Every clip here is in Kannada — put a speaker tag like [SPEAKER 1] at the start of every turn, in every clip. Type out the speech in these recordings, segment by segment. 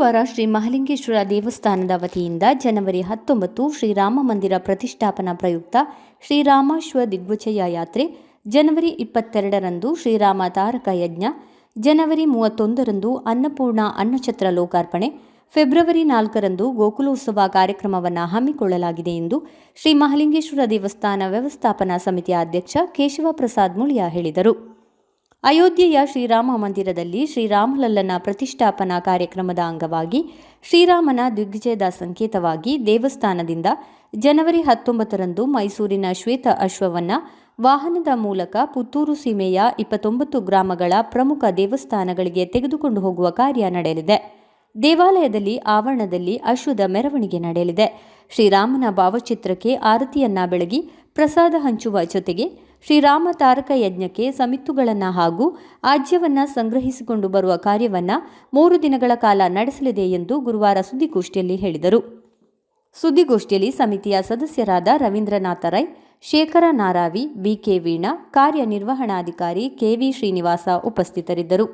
[SPEAKER 1] ಮಹತೋಬಾರ ಶ್ರೀ ಮಹಲಿಂಗೇಶ್ವರ ದೇವಸ್ಥಾನದ ವತಿಯಿಂದ ಜನವರಿ ಹತ್ತೊಂಬತ್ತು ಶ್ರೀರಾಮ ಮಂದಿರ ಪ್ರತಿಷ್ಠಾಪನಾ ಪ್ರಯುಕ್ತ ಶ್ರೀರಾಮಾಶ್ವ ದಿಗ್ವಿಜಯ ಯಾತ್ರೆ, ಜನವರಿ ಇಪ್ಪತ್ತೆರಡರಂದು ಶ್ರೀರಾಮ ತಾರಕ ಯಜ್ಞ, ಜನವರಿ ಮೂವತ್ತೊಂದರಂದು ಅನ್ನಪೂರ್ಣ ಅನ್ನಛತ್ರ ಲೋಕಾರ್ಪಣೆ, ಫೆಬ್ರವರಿ ನಾಲ್ಕರಂದು ಗೋಕುಲೋತ್ಸವ ಕಾರ್ಯಕ್ರಮವನ್ನು ಹಮ್ಮಿಕೊಳ್ಳಲಾಗಿದೆ ಎಂದು ಶ್ರೀ ಮಹಲಿಂಗೇಶ್ವರ ದೇವಸ್ಥಾನ ವ್ಯವಸ್ಥಾಪನಾ ಸಮಿತಿಯ ಅಧ್ಯಕ್ಷ ಕೇಶವ ಪ್ರಸಾದ್ ಮುಳಿಯಾ ಹೇಳಿದರು. ಅಯೋಧ್ಯೆಯ ಶ್ರೀರಾಮ ಮಂದಿರದಲ್ಲಿ ಶ್ರೀರಾಮಲಲ್ಲನ ಪ್ರತಿಷ್ಠಾಪನಾ ಕಾರ್ಯಕ್ರಮದ ಅಂಗವಾಗಿ ಶ್ರೀರಾಮನ ದಿಗ್ವಿಜಯದ ಸಂಕೇತವಾಗಿ ದೇವಸ್ಥಾನದಿಂದ ಜನವರಿ ಹತ್ತೊಂಬತ್ತರಂದು ಮೈಸೂರಿನ ಶ್ವೇತ ಅಶ್ವವನ್ನು ವಾಹನದ ಮೂಲಕ ಪುತ್ತೂರು ಸೀಮೆಯ ಇಪ್ಪತ್ತೊಂಬತ್ತು ಗ್ರಾಮಗಳ ಪ್ರಮುಖ ದೇವಸ್ಥಾನಗಳಿಗೆ ತೆಗೆದುಕೊಂಡು ಹೋಗುವ ಕಾರ್ಯ ನಡೆಯಲಿದೆ. ದೇವಾಲಯದಲ್ಲಿ ಆವರಣದಲ್ಲಿ ಅಶ್ವದ ಮೆರವಣಿಗೆ ನಡೆಯಲಿದೆ. ಶ್ರೀರಾಮನ ಭಾವಚಿತ್ರಕ್ಕೆ ಆರತಿಯನ್ನ ಬೆಳಗಿ ಪ್ರಸಾದ ಹಂಚುವ ಜೊತೆಗೆ ಶ್ರೀರಾಮ ತಾರಕ ಯಜ್ಞಕ್ಕೆ ಸಮಿತ್ತುಗಳನ್ನು ಹಾಗೂ ಆಜ್ಯವನ್ನು ಸಂಗ್ರಹಿಸಿಕೊಂಡು ಬರುವ ಕಾರ್ಯವನ್ನು ಮೂರು ದಿನಗಳ ಕಾಲ ನಡೆಸಲಿದೆ ಎಂದು ಗುರುವಾರ ಸುದ್ದಿಗೋಷ್ಠಿಯಲ್ಲಿ ಹೇಳಿದರು. ಸುದ್ದಿಗೋಷ್ಠಿಯಲ್ಲಿ ಸಮಿತಿಯ ಸದಸ್ಯರಾದ ರವೀಂದ್ರನಾಥ ರೈ, ಶೇಖರ ನಾರಾವಿ ಬಿಕೆ ವೀಣಾ, ಕಾರ್ಯನಿರ್ವಹಣಾಧಿಕಾರಿ ಕೆವಿ ಶ್ರೀನಿವಾಸ ಉಪಸ್ಥಿತರಿದ್ದರು.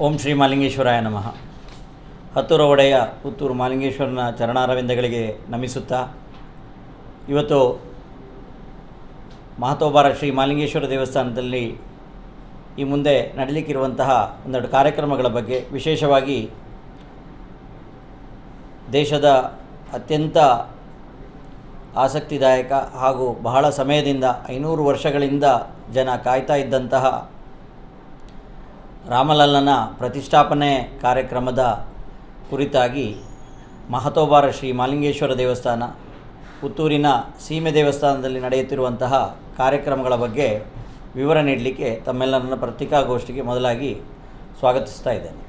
[SPEAKER 2] ಓಂ ಶ್ರೀ ಮಾಲಿಂಗೇಶ್ವರಾಯ ನಮಃ. ಹತ್ತೂರ ಒಡೆಯ ಪುತ್ತೂರು ಮಾಲಿಂಗೇಶ್ವರನ ಚರಣಾರವಿಂದಗಳಿಗೆ ನಮಿಸುತ್ತಾ, ಇವತ್ತು ಮಹತೋಬಾರ ಶ್ರೀ ಮಾಲಿಂಗೇಶ್ವರ ದೇವಸ್ಥಾನದಲ್ಲಿ ಈ ಮುಂದೆ ನಡೀಲಿಕ್ಕಿರುವಂತಹ ಒಂದೆರಡು ಕಾರ್ಯಕ್ರಮಗಳ ಬಗ್ಗೆ ವಿಶೇಷವಾಗಿ ದೇಶದ ಅತ್ಯಂತ ಆಸಕ್ತಿದಾಯಕ ಹಾಗೂ ಬಹಳ ಸಮಯದಿಂದ ಐನೂರು ವರ್ಷಗಳಿಂದ ಜನ ಕಾಯ್ತಾ ಇದ್ದಂತಹ ರಾಮಲಲ್ಲನ ಪ್ರತಿಷ್ಠಾಪನೆ ಕಾರ್ಯಕ್ರಮದ ಕುರಿತಾಗಿ ಮಹತೋಬಾರ ಶ್ರೀ ಮಾಲಿಂಗೇಶ್ವರ ದೇವಸ್ಥಾನ ಪುತ್ತೂರಿನ ಸೀಮೆ ದೇವಸ್ಥಾನದಲ್ಲಿ ನಡೆಯುತ್ತಿರುವಂತಹ ಕಾರ್ಯಕ್ರಮಗಳ ಬಗ್ಗೆ ವಿವರ ನೀಡಲಿಕ್ಕೆ ತಮ್ಮೆಲ್ಲರನ್ನ ಪತ್ರಿಕಾಗೋಷ್ಠಿಗೆ ಮೊದಲಾಗಿ ಸ್ವಾಗತಿಸ್ತಾ ಇದ್ದೇನೆ.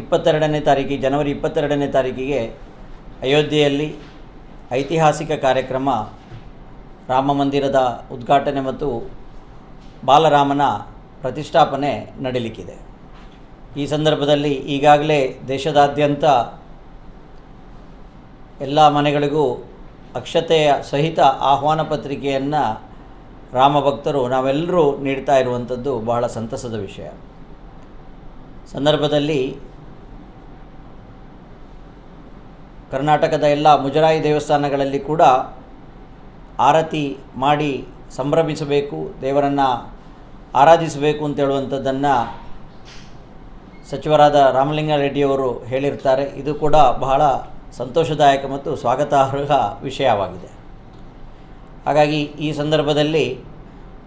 [SPEAKER 2] ಇಪ್ಪತ್ತೆರಡನೇ ತಾರೀಕಿಗೆ, ಜನವರಿ ಇಪ್ಪತ್ತೆರಡನೇ ತಾರೀಕಿಗೆ ಅಯೋಧ್ಯೆಯಲ್ಲಿ ಐತಿಹಾಸಿಕ ಕಾರ್ಯಕ್ರಮ ರಾಮ ಮಂದಿರದ ಉದ್ಘಾಟನೆ ಮತ್ತು ಬಾಲರಾಮನ ಪ್ರತಿಷ್ಠಾಪನೆ ನಡೀಲಿಕ್ಕಿದೆ. ಈ ಸಂದರ್ಭದಲ್ಲಿ ಈಗಾಗಲೇ ದೇಶದಾದ್ಯಂತ ಎಲ್ಲ ಮನೆಗಳಿಗೂ ಅಕ್ಷತೆಯ ಸಹಿತ ಆಹ್ವಾನ ಪತ್ರಿಕೆಯನ್ನು ರಾಮಭಕ್ತರು, ನಾವೆಲ್ಲರೂ ನೀಡ್ತಾ ಇರುವಂಥದ್ದು ಬಹಳ ಸಂತಸದ ವಿಷಯ. ಸಂದರ್ಭದಲ್ಲಿ ಕರ್ನಾಟಕದ ಎಲ್ಲ ಮುಜರಾಯಿ ದೇವಸ್ಥಾನಗಳಲ್ಲಿ ಕೂಡ ಆರತಿ ಮಾಡಿ ಸಂಭ್ರಮಿಸಬೇಕು, ದೇವರನ್ನು ಆರಾಧಿಸಬೇಕು ಅಂತ ಹೇಳುವಂಥದ್ದನ್ನು ಸಚಿವರಾದ ರಾಮಲಿಂಗಾರೆಡ್ಡಿಯವರು ಹೇಳಿರ್ತಾರೆ ಇದು ಕೂಡ ಬಹಳ ಸಂತೋಷದಾಯಕ ಮತ್ತು ಸ್ವಾಗತಾರ್ಹ ವಿಷಯವಾಗಿದೆ. ಹಾಗಾಗಿ ಈ ಸಂದರ್ಭದಲ್ಲಿ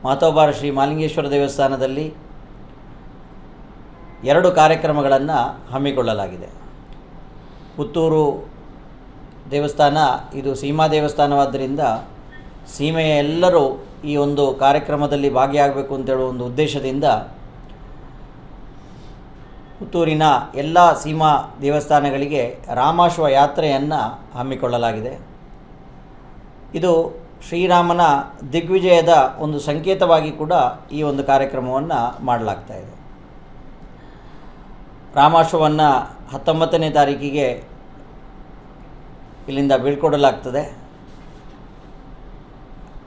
[SPEAKER 2] ಮಾತೋಬಾರ ಶ್ರೀ ಮಾಲಿಂಗೇಶ್ವರ ದೇವಸ್ಥಾನದಲ್ಲಿ ಎರಡು ಕಾರ್ಯಕ್ರಮಗಳನ್ನು ಹಮ್ಮಿಕೊಳ್ಳಲಾಗಿದೆ. ಪುತ್ತೂರು ದೇವಸ್ಥಾನ, ಇದು ಸೀಮಾ ದೇವಸ್ಥಾನವಾದ್ದರಿಂದ ಸೀಮೆಯ ಎಲ್ಲರೂ ಈ ಒಂದು ಕಾರ್ಯಕ್ರಮದಲ್ಲಿ ಭಾಗಿಯಾಗಬೇಕು ಅಂತೇಳುವ ಒಂದು ಉದ್ದೇಶದಿಂದ ಪುತ್ತೂರಿನ ಎಲ್ಲ ಸೀಮಾ ದೇವಸ್ಥಾನಗಳಿಗೆ ರಾಮಾಶ್ವ ಯಾತ್ರೆಯನ್ನು ಹಮ್ಮಿಕೊಳ್ಳಲಾಗಿದೆ. ಇದು ಶ್ರೀರಾಮನ ದಿಗ್ವಿಜಯದ ಒಂದು ಸಂಕೇತವಾಗಿ ಕೂಡ ಈ ಒಂದು ಕಾರ್ಯಕ್ರಮವನ್ನು ಮಾಡಲಾಗ್ತಾ ಇದೆ. ರಾಮಾಶ್ವವನ್ನು ಹತ್ತೊಂಬತ್ತನೇ ತಾರೀಕಿಗೆ ಇಲ್ಲಿಂದ ಬೀಳ್ಕೊಡಲಾಗ್ತದೆ.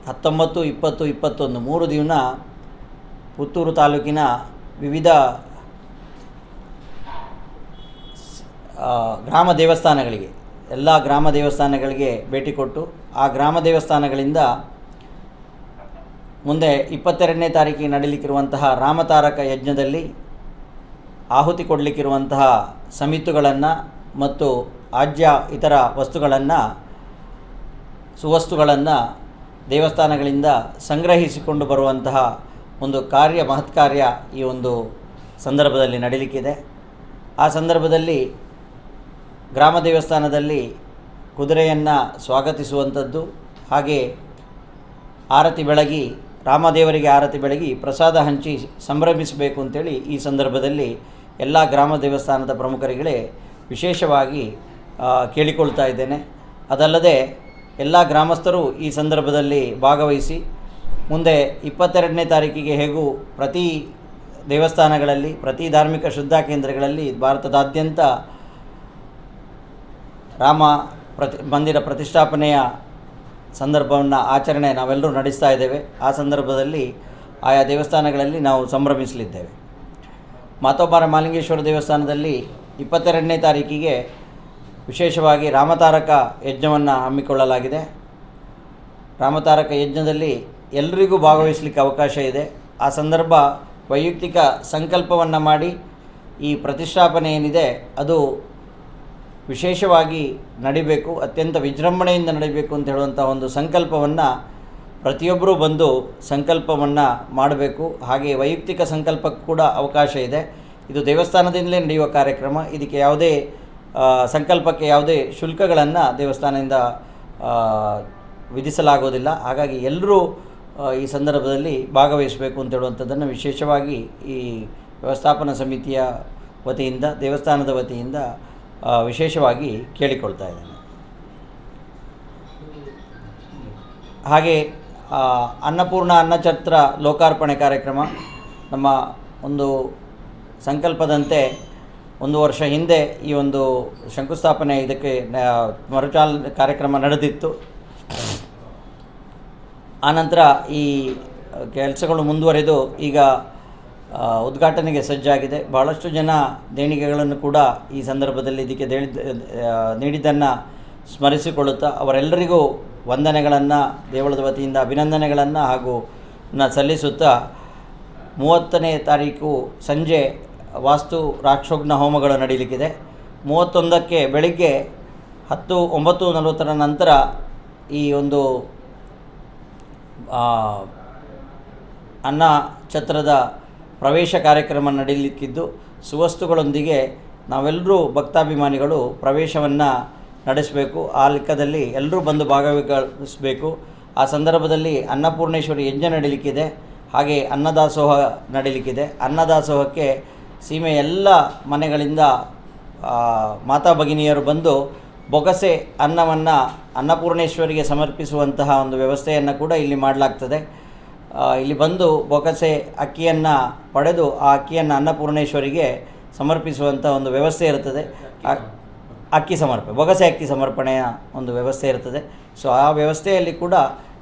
[SPEAKER 2] ಹತ್ತೊಂಬತ್ತು, ಇಪ್ಪತ್ತು, ಇಪ್ಪತ್ತೊಂದು, ಮೂರು ದಿನ ಪುತ್ತೂರು ತಾಲೂಕಿನ ವಿವಿಧ ಆ, ಗ್ರಾಮ ದೇವಸ್ಥಾನಗಳಿಗೆ, ಎಲ್ಲ ಗ್ರಾಮ ದೇವಸ್ಥಾನಗಳಿಗೆ ಭೇಟಿ ಕೊಟ್ಟು, ಆ ಗ್ರಾಮ ದೇವಸ್ಥಾನಗಳಿಂದ ಮುಂದೆ ಇಪ್ಪತ್ತೆರಡನೇ ತಾರೀಕಿಗೆ ನಡೀಲಿಕ್ಕಿರುವಂತಹ ರಾಮತಾರಕ ಯಜ್ಞದಲ್ಲಿ ಆಹುತಿ ಕೊಡಲಿಕ್ಕಿರುವಂತಹ ಸಮಿತುಗಳನ್ನು ಮತ್ತು ಆಜ್ಯ ಇತರ ವಸ್ತುಗಳನ್ನು, ಸುವಸ್ತುಗಳನ್ನು ದೇವಸ್ಥಾನಗಳಿಂದ ಸಂಗ್ರಹಿಸಿಕೊಂಡು ಬರುವಂತಹ ಒಂದು ಕಾರ್ಯ ಮಹತ್ಕಾರ್ಯ ಈ ಒಂದು ಸಂದರ್ಭದಲ್ಲಿ ನಡೀಲಿಕ್ಕಿದೆ. ಆ ಸಂದರ್ಭದಲ್ಲಿ ಗ್ರಾಮ ದೇವಸ್ಥಾನದಲ್ಲಿ ಕುದುರೆಯನ್ನು ಸ್ವಾಗತಿಸುವಂಥದ್ದು. ಹಾಗೆ ಆರತಿ ಬೆಳಗಿ, ರಾಮದೇವರಿಗೆ ಆರತಿ ಬೆಳಗಿ ಪ್ರಸಾದ ಹಂಚಿ ಸಂಭ್ರಮಿಸಬೇಕು ಅಂತೇಳಿ ಈ ಸಂದರ್ಭದಲ್ಲಿ ಎಲ್ಲ ಗ್ರಾಮ ದೇವಸ್ಥಾನದ ಪ್ರಮುಖರುಗಳೇ ವಿಶೇಷವಾಗಿ ಕೇಳಿಕೊಳ್ತಾ ಇದ್ದೇನೆ. ಅದಲ್ಲದೆ ಎಲ್ಲ ಗ್ರಾಮಸ್ಥರು ಈ ಸಂದರ್ಭದಲ್ಲಿ ಭಾಗವಹಿಸಿ, ಮುಂದೆ ಇಪ್ಪತ್ತೆರಡನೇ ತಾರೀಕಿಗೆ ಹೇಗೂ ಪ್ರತಿ ದೇವಸ್ಥಾನಗಳಲ್ಲಿ, ಪ್ರತಿ ಧಾರ್ಮಿಕ ಶ್ರದ್ಧಾ ಕೇಂದ್ರಗಳಲ್ಲಿ ಭಾರತದಾದ್ಯಂತ ರಾಮ ಪ್ರತಿ, ಮಂದಿರ ಪ್ರತಿಷ್ಠಾಪನೆಯ ಸಂದರ್ಭವನ್ನು ಆಚರಣೆ ನಾವೆಲ್ಲರೂ ನಡೆಸ್ತಾ ಇದ್ದೇವೆ. ಆ ಸಂದರ್ಭದಲ್ಲಿ ಆಯಾ ದೇವಸ್ಥಾನಗಳಲ್ಲಿ ನಾವು ಸಂಭ್ರಮಿಸಲಿದ್ದೇವೆ. ಮಾತೋಬಾರ ಮಾಲಿಂಗೇಶ್ವರ ದೇವಸ್ಥಾನದಲ್ಲಿ ಇಪ್ಪತ್ತೆರಡನೇ ತಾರೀಕಿಗೆ ವಿಶೇಷವಾಗಿ ರಾಮತಾರಕ ಯಜ್ಞವನ್ನು ಹಮ್ಮಿಕೊಳ್ಳಲಾಗಿದೆ. ರಾಮತಾರಕ ಯಜ್ಞದಲ್ಲಿ ಎಲ್ಲರಿಗೂ ಭಾಗವಹಿಸಲಿಕ್ಕೆ ಅವಕಾಶ ಇದೆ. ಆ ಸಂದರ್ಭ ವೈಯಕ್ತಿಕ ಸಂಕಲ್ಪವನ್ನು ಮಾಡಿ ಈ ಪ್ರತಿಷ್ಠಾಪನೆ ಏನಿದೆ, ಅದು ವಿಶೇಷವಾಗಿ ನಡಿಬೇಕು, ಅತ್ಯಂತ ವಿಜೃಂಭಣೆಯಿಂದ ನಡಿಬೇಕು ಅಂತ ಹೇಳುವಂಥ ಒಂದು ಸಂಕಲ್ಪವನ್ನು ಪ್ರತಿಯೊಬ್ಬರೂ ಬಂದು ಸಂಕಲ್ಪವನ್ನು ಮಾಡಬೇಕು. ಹಾಗೆ ವೈಯಕ್ತಿಕ ಸಂಕಲ್ಪಕ್ಕೆ ಕೂಡ ಅವಕಾಶ ಇದೆ. ಇದು ದೇವಸ್ಥಾನದಿಂದಲೇ ನಡೆಯುವ ಕಾರ್ಯಕ್ರಮ. ಇದಕ್ಕೆ ಯಾವುದೇ ಸಂಕಲ್ಪಕ್ಕೆ ಯಾವುದೇ ಶುಲ್ಕಗಳನ್ನು ದೇವಸ್ಥಾನದಿಂದ ವಿಧಿಸಲಾಗೋದಿಲ್ಲ. ಹಾಗಾಗಿ ಎಲ್ಲರೂ ಈ ಸಂದರ್ಭದಲ್ಲಿ ಭಾಗವಹಿಸಬೇಕು ಅಂತ ಹೇಳುವಂಥದ್ದನ್ನು ವಿಶೇಷವಾಗಿ ಈ ವ್ಯವಸ್ಥಾಪನಾ ಸಮಿತಿಯ ವತಿಯಿಂದ, ದೇವಸ್ಥಾನದ ವತಿಯಿಂದ ವಿಶೇಷವಾಗಿ ಕೇಳಿಕೊಳ್ತಾ ಇದ್ದೇನೆ. ಹಾಗೆ ಅನ್ನಪೂರ್ಣ ಅನ್ನಛತ್ರ ಲೋಕಾರ್ಪಣೆ ಕಾರ್ಯಕ್ರಮ ನಮ್ಮ ಒಂದು ಸಂಕಲ್ಪದಂತೆ ಒಂದು ವರ್ಷ ಹಿಂದೆ ಈ ಒಂದು ಶಂಕುಸ್ಥಾಪನೆ ಇದಕ್ಕೆ ಮರುಚಾಲ, ಕಾರ್ಯಕ್ರಮ ನಡೆದಿತ್ತು. ಆನಂತರ ಈ ಕೆಲಸಗಳು ಮುಂದುವರೆದು ಈಗ ಉದ್ಘಾಟನೆಗೆ ಸಜ್ಜಾಗಿದೆ. ಭಾಳಷ್ಟು ಜನ ದೇಣಿಗೆಗಳನ್ನು ಕೂಡ ಈ ಸಂದರ್ಭದಲ್ಲಿ ಇದಕ್ಕೆ ನೀಡಿದ್ದನ್ನು ಸ್ಮರಿಸಿಕೊಳ್ಳುತ್ತಾ ಅವರೆಲ್ಲರಿಗೂ ವಂದನೆಗಳನ್ನು, ದೇವಳದ ವತಿಯಿಂದ ಅಭಿನಂದನೆಗಳನ್ನು ಹಾಗೂ ನ ಸಲ್ಲಿಸುತ್ತಾ ಮೂವತ್ತನೇ ತಾರೀಕು ಸಂಜೆ ವಾಸ್ತು ರಾಕ್ಷೋಗ್ನ ಹೋಮಗಳು ನಡೀಲಿಕ್ಕಿದೆ. ಮೂವತ್ತೊಂದಕ್ಕೆ ಬೆಳಿಗ್ಗೆ ಹತ್ತು ಒಂಬತ್ತು ನಲವತ್ತರ ನಂತರ ಈ ಒಂದು ಅನ್ನ ಛತ್ರದ ಪ್ರವೇಶ ಕಾರ್ಯಕ್ರಮ ನಡೀಲಿಕ್ಕಿದ್ದು, ಸುವಸ್ತುಗಳೊಂದಿಗೆ ನಾವೆಲ್ಲರೂ ಭಕ್ತಾಭಿಮಾನಿಗಳು ಪ್ರವೇಶವನ್ನು ನಡೆಸಬೇಕು. ಆ ಲೆಕ್ಕದಲ್ಲಿ ಎಲ್ಲರೂ ಬಂದು ಭಾಗವಹಿಸಬೇಕು. ಆ ಸಂದರ್ಭದಲ್ಲಿ ಅನ್ನಪೂರ್ಣೇಶ್ವರಿ ಯಜ್ಞ ನಡೀಲಿಕ್ಕಿದೆ. ಹಾಗೆ ಅನ್ನದಾಸೋಹ ನಡೀಲಿಕ್ಕಿದೆ. ಅನ್ನದಾಸೋಹಕ್ಕೆ ಸೀಮೆ ಎಲ್ಲ ಮನೆಗಳಿಂದ ಮಾತಾ ಭಗಿನಿಯರು ಬಂದು ಬೊಗಸೆ ಅನ್ನವನ್ನು ಅನ್ನಪೂರ್ಣೇಶ್ವರಿಗೆ ಸಮರ್ಪಿಸುವಂತಹ ಒಂದು ವ್ಯವಸ್ಥೆಯನ್ನು ಕೂಡ ಇಲ್ಲಿ ಮಾಡಲಾಗ್ತದೆ. ಇಲ್ಲಿ ಬಂದು ಬೊಕಸೆ ಅಕ್ಕಿಯನ್ನು ಪಡೆದು ಆ ಅಕ್ಕಿಯನ್ನು ಅನ್ನಪೂರ್ಣೇಶ್ವರಿಗೆ ಸಮರ್ಪಿಸುವಂಥ ಒಂದು ವ್ಯವಸ್ಥೆ ಇರ್ತದೆ ಆ- ಅಕ್ಕಿ ಸಮರ್ಪಣೆ, ಬೊಗಸೆ ಅಕ್ಕಿ ಸಮರ್ಪಣೆಯ ಒಂದು ವ್ಯವಸ್ಥೆ ಇರ್ತದೆ ಸೊ ಆ ವ್ಯವಸ್ಥೆಯಲ್ಲಿ ಕೂಡ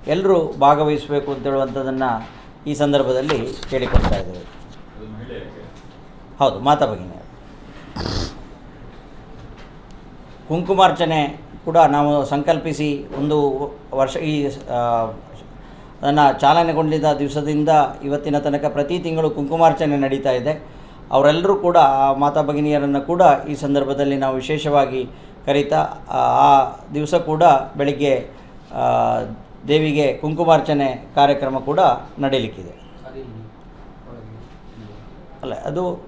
[SPEAKER 2] ಎಲ್ಲರೂ ಭಾಗವಹಿಸಬೇಕು ಅಂತೇಳುವಂಥದ್ದನ್ನು ಈ ಸಂದರ್ಭದಲ್ಲಿ ಕೇಳಿಕೊಳ್ತಾ ಇದ್ದೇವೆ. ಹೌದು, ಮಾತಾ ಭಗಿನಿ ಕುಂಕುಮಾರ್ಚನೆ ಕೂಡ ನಾವು ಸಂಕಲ್ಪಿಸಿ ಒಂದು ವರ್ಷ ಈ ಅದನ್ನು ಚಾಲನೆಗೊಂಡಿದ್ದ ದಿವಸದಿಂದ ಇವತ್ತಿನ ತನಕ ಪ್ರತಿ ತಿಂಗಳು ಕುಂಕುಮಾರ್ಚನೆ ನಡೀತಾ ಇದೆ. ಅವರೆಲ್ಲರೂ ಕೂಡ ಆ ಮಾತಾ ಭಗಿನಿಯರನ್ನು ಕೂಡ ಈ ಸಂದರ್ಭದಲ್ಲಿ ನಾವು ವಿಶೇಷವಾಗಿ ಕರೀತಾ ಆ ದಿವಸ ಕೂಡ ಬೆಳಿಗ್ಗೆ ದೇವಿಗೆ ಕುಂಕುಮಾರ್ಚನೆ ಕಾರ್ಯಕ್ರಮ ಕೂಡ ನಡೀಲಿಕ್ಕಿದೆ. ಅಲ್ಲ ಅದು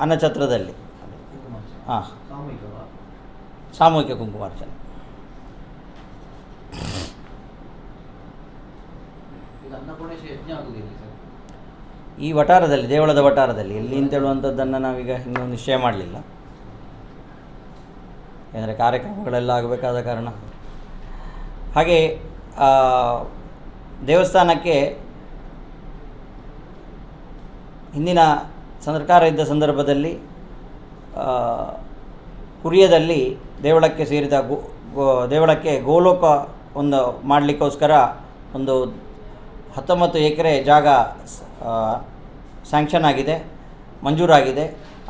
[SPEAKER 2] ಅನ್ನಛತ್ರದಲ್ಲಿ. ಹಾಂ. ಸಾಮೂಹಿಕ ಕುಂಕುಮಾರ್ಚನೆ. ಈ ವಟಾರದಲ್ಲಿ, ದೇವಳದ ವಟಾರದಲ್ಲಿ ಎಲ್ಲಿ ಅಂತೇಳುವಂಥದ್ದನ್ನು ನಾವೀಗ ಇನ್ನೂ ನಿಶ್ಚಯ ಮಾಡಲಿಲ್ಲ. ಏಕೆಂದರೆ ಕಾರ್ಯಕ್ರಮಗಳೆಲ್ಲ ಆಗಬೇಕಾದ ಕಾರಣ. ಹಾಗೆ ದೇವಸ್ಥಾನಕ್ಕೆ ಹಿಂದಿನ ಸರ್ಕಾರ ಇದ್ದ ಸಂದರ್ಭದಲ್ಲಿ ಕುರಿಯದಲ್ಲಿ ದೇವಳಕ್ಕೆ ಸೇರಿದ ಗೋ- ದೇವಳಕ್ಕೆ ಗೋಲೋಕ ಒಂದು ಮಾಡಲಿಕ್ಕೋಸ್ಕರ ಒಂದು ಹತ್ತೊಂಬತ್ತು ಎಕರೆ ಜಾಗ ಸ್ಯಾಂಕ್ಷನ್ ಆಗಿದೆ, ಮಂಜೂರಾಗಿದೆ.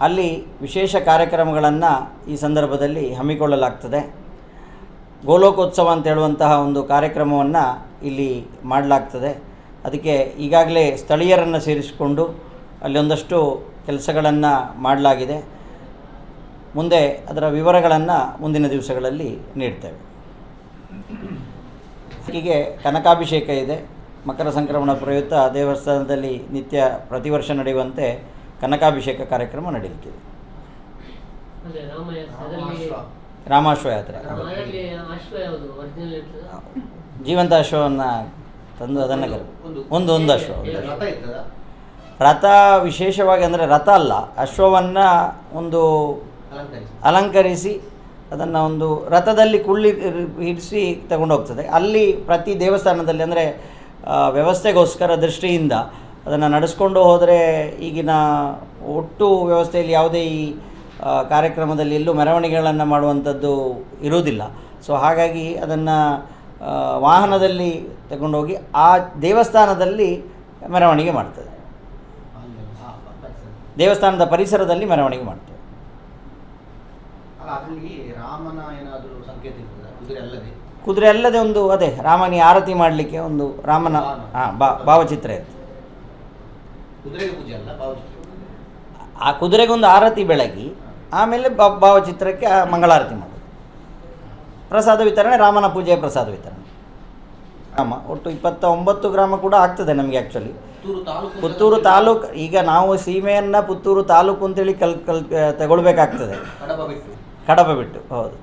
[SPEAKER 2] ಅಲ್ಲಿ ವಿಶೇಷ ಕಾರ್ಯಕ್ರಮಗಳನ್ನು ಈ ಸಂದರ್ಭದಲ್ಲಿ ಹಮ್ಮಿಕೊಳ್ಳಲಾಗ್ತದೆ. ಗೋಲೋಕೋತ್ಸವ ಅಂತ ಹೇಳುವಂತಹ ಒಂದು ಕಾರ್ಯಕ್ರಮವನ್ನು ಇಲ್ಲಿ ಮಾಡಲಾಗ್ತದೆ. ಅದಕ್ಕೆ ಈಗಾಗಲೇ ಸ್ಥಳೀಯರನ್ನು ಸೇರಿಸಿಕೊಂಡು ಅಲ್ಲಿ ಒಂದಷ್ಟು ಕೆಲಸಗಳನ್ನು ಮಾಡಲಾಗಿದೆ. ಮುಂದೆ ಅದರ ವಿವರಗಳನ್ನು ಮುಂದಿನ ದಿವಸಗಳಲ್ಲಿ ನೀಡ್ತೇವೆ. ಹೀಗೆ ಕನಕಾಭಿಷೇಕ ಇದೆ. ಮಕರ ಸಂಕ್ರಮಣ ಪ್ರಯುಕ್ತ ದೇವಸ್ಥಾನದಲ್ಲಿ ನಿತ್ಯ ಪ್ರತಿ ವರ್ಷ ನಡೆಯುವಂತೆ ಕನಕಾಭಿಷೇಕ ಕಾರ್ಯಕ್ರಮ
[SPEAKER 3] ನಡೆಯುತ್ತಿದೆ
[SPEAKER 2] ರಾಮಾಶ್ವ ಯಾತ್ರೆ. ಜೀವಂತ ಅಶ್ವವನ್ನು ತಂದು ಅದನ್ನು ಕರೆ ಒಂದು ಒಂದು ಅಶ್ವ
[SPEAKER 4] ರಥ
[SPEAKER 2] ವಿಶೇಷವಾಗಿ ಅಂದರೆ ರಥ ಅಲ್ಲ ಅಶ್ವವನ್ನು ಒಂದು
[SPEAKER 4] ಅಲಂಕರಿಸಿ.
[SPEAKER 2] ಅಲಂಕರಿಸಿ ಅದನ್ನು ಒಂದು ರಥದಲ್ಲಿ ಕುಳ್ಳಿ ಇರಿಸಿ ತಗೊಂಡು ಹೋಗ್ತದೆ ಅಲ್ಲಿ ಪ್ರತಿ ದೇವಸ್ಥಾನದಲ್ಲಿ ಅಂದರೆ ವ್ಯವಸ್ಥೆಗೋಸ್ಕರ ದೃಷ್ಟಿಯಿಂದ ಅದನ್ನು ನಡೆಸ್ಕೊಂಡು ಹೋದರೆ ಈಗಿನ ಒಟ್ಟು ವ್ಯವಸ್ಥೆಯಲ್ಲಿ ಯಾವುದೇ ಈ ಕಾರ್ಯಕ್ರಮದಲ್ಲಿ ಎಲ್ಲೂ ಮೆರವಣಿಗೆಗಳನ್ನು ಮಾಡುವಂಥದ್ದು ಇರುವುದಿಲ್ಲ. ಸೊ ಹಾಗಾಗಿ ಅದನ್ನು ವಾಹನದಲ್ಲಿ ತಗೊಂಡೋಗಿ ಆ ದೇವಸ್ಥಾನದಲ್ಲಿ ಮೆರವಣಿಗೆ ಮಾಡ್ತದೆ. ದೇವಸ್ಥಾನದ ಪರಿಸರದಲ್ಲಿ ಮೆರವಣಿಗೆ
[SPEAKER 4] ಮಾಡ್ತದೆ. ರಾಮನ ಏನಾದರೂ ಸಂಕೇತ ಕುದುರೆ ಅಲ್ಲದೆ
[SPEAKER 2] ಒಂದು ಅದೇ ರಾಮನಿ ಆರತಿ ಮಾಡಲಿಕ್ಕೆ ಒಂದು ರಾಮನ ಹಾಂ ಬಾ ಭಾವಚಿತ್ರ
[SPEAKER 4] ಇತ್ತು.
[SPEAKER 2] ಆ ಕುದುರೆಗೊಂದು ಆರತಿ ಬೆಳಗಿ ಆಮೇಲೆ ಬಾ ಭಾವಚಿತ್ರಕ್ಕೆ ಆ ಮಂಗಳಾರತಿ ಮಾಡೋದು. ಪ್ರಸಾದ ವಿತರಣೆ ರಾಮನ ಪೂಜೆಯ ಪ್ರಸಾದ ವಿತರಣೆ. ಗ್ರಾಮ ಒಟ್ಟು ಇಪ್ಪತ್ತ ಒಂಬತ್ತು ಗ್ರಾಮ ಕೂಡ ಆಗ್ತದೆ ನಮಗೆ ಆ್ಯಕ್ಚುಲಿ
[SPEAKER 4] ಪುತ್ತೂರು ತಾಲೂಕು
[SPEAKER 2] ಈಗ ನಾವು ಸೀಮೆಯನ್ನು ಪುತ್ತೂರು ತಾಲೂಕು ಅಂತೇಳಿ ಕಲ್ ಕಲ್ ತಗೊಳ್ಬೇಕಾಗ್ತದೆ.
[SPEAKER 4] ಕಡಬ ಬಿಟ್ಟು
[SPEAKER 2] ಹೌದು.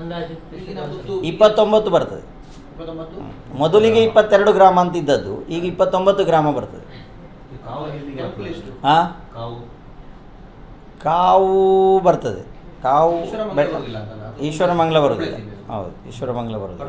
[SPEAKER 3] ಅಂದಾಜು
[SPEAKER 2] ಇಪ್ಪತ್ತೊಂಬತ್ತು. ಬರ್ತದೆ. ಮೊದಲಿಗೆ ಇಪ್ಪತ್ತೆರಡು ಗ್ರಾಮ ಅಂತ ಇದ್ದದ್ದು ಈಗ ಇಪ್ಪತ್ತೊಂಬತ್ತು ಗ್ರಾಮ ಬರ್ತದೆ. ಹಾಂ
[SPEAKER 4] ಕಾವು
[SPEAKER 2] ಕಾವು. ಬರ್ತದೆ. ಕಾವು
[SPEAKER 4] ಈಶ್ವರ ಮಂಗಳ ಬರೋದಿಲ್ಲ.
[SPEAKER 2] ಹೌದು ಈಶ್ವರ ಮಂಗಳ ಬರುದಿಲ್ಲ